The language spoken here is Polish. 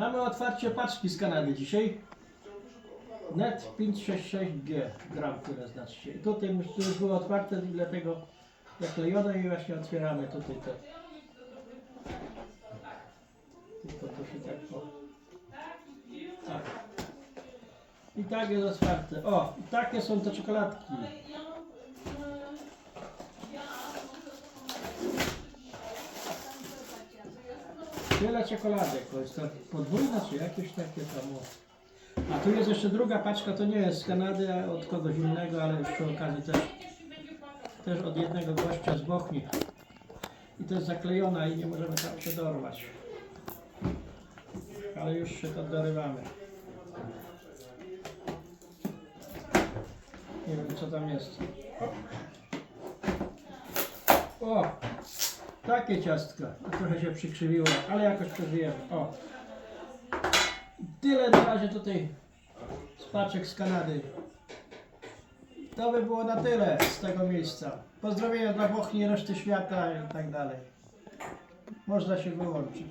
Mamy otwarcie paczki z Kanady dzisiaj. Net 566G gram, które znaczy. I tutaj już, było otwarte dlatego zaklejone i właśnie otwieramy tutaj to. Tylko to się tak o. Tak. I tak jest otwarte. O, i takie są te czekoladki. Tyle czekoladek, to jest to podwójne czy jakieś takie tam. A tu jest jeszcze druga paczka, to nie jest z Kanady, a od kogoś innego, ale już przy okazji też, też od jednego gościa z Bochni. I to jest zaklejona i nie możemy tam się dorwać. Ale już się to dorywamy. Nie wiem co tam jest. O takie ciastka. Trochę się przykrzywiło, ale jakoś przeżyjemy. O! Tyle na razie tutaj z paczek z Kanady. To by było na tyle z tego miejsca. Pozdrowienia dla Bochni, reszty świata i tak dalej. Można się wyłączyć.